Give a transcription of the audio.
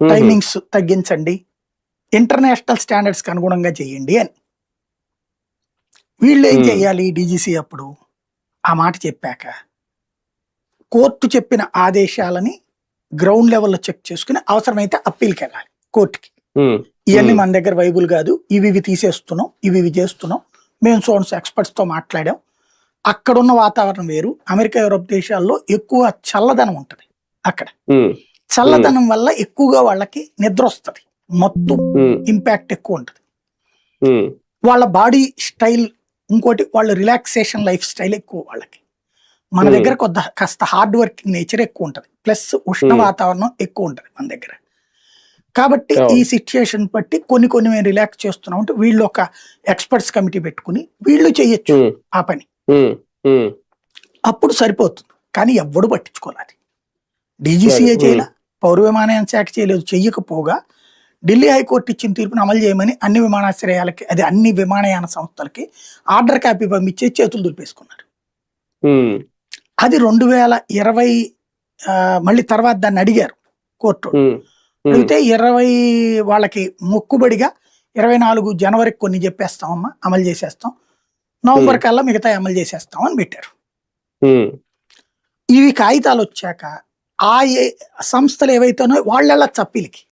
Timings తగ్గించండి. International స్టాండర్డ్స్కి అనుగుణంగా చేయండి అని. వీళ్ళు ఏం. చేయాలి డీజీసీ అప్పుడు? ఆ మాట చెప్పాక. కోర్టు చెప్పిన ఆదేశాలని గ్రౌండ్ లెవెల్లో చెక్ చేసుకుని అవసరమైతే అప్పీల్కి వెళ్ళాలి కోర్టుకి. ఇవన్నీ. మన దగ్గర వైబుల్ కాదు. ఇవి ఇవి తీసేస్తున్నాం ఇవి ఇవి చేస్తున్నాం. మేము సోన్స్ ఎక్స్పర్ట్స్తో మాట్లాడాం. అక్కడున్న వాతావరణం వేరు. అమెరికా యూరోప్ దేశాల్లో ఎక్కువ చల్లదనం ఉంటుంది అక్కడ. చల్లదనం వల్ల ఎక్కువగా వాళ్ళకి నిద్ర వస్తుంది మొత్తం. ఇంపాక్ట్ ఎక్కువ ఉంటుంది. వాళ్ళ బాడీ స్టైల్ ఇంకోటి వాళ్ళ రిలాక్సేషన్ లైఫ్ స్టైల్ ఎక్కువ వాళ్ళకి మన. దగ్గర కొద్ది కాస్త హార్డ్ వర్కింగ్ నేచర్ ఎక్కువ ఉంటుంది ప్లస్ ఉష్ణ. వాతావరణం ఎక్కువ ఉంటుంది మన దగ్గర కాబట్టి. ఈ సిచ్యుయేషన్ బట్టి కొన్ని కొన్ని మేము రిలాక్స్ చేస్తున్నాం అంటే వీళ్ళు ఒక ఎక్స్పర్ట్స్ కమిటీ పెట్టుకుని వీళ్ళు చేయొచ్చు. ఆ పని. అప్పుడు సరిపోతుంది కానీ ఎవ్వడు పట్టించుకోవాలి డీజీసీఏ. చేయలే పౌర విమానయాన శాఖ చేయలేదు చెయ్యకపోగా ఢిల్లీ హైకోర్టు ఇచ్చిన తీర్పును అమలు చేయమని అన్ని విమానాశ్రయాలకి అది అన్ని విమానయాన సంస్థలకి ఆర్డర్ కాపీ పంపించే చేతులు దులిపేసుకున్నారు. అది రెండు వేల ఇరవై మళ్ళీ తర్వాత దాన్ని అడిగారు కోర్టు. అడిగితే ఇరవై వాళ్ళకి మొక్కుబడిగా ఇరవై నాలుగు జనవరికి కొన్ని చెప్పేస్తామమ్మా అమలు చేసేస్తాం నవంబర్ కల్లా మిగతా అమలు చేసేస్తాం అని పెట్టారు. ఇవి కాగితాలు వచ్చాక ఆ ఏ- సంస్థలు ఏవైతేనో వాళ్ళ చప్పీలకి.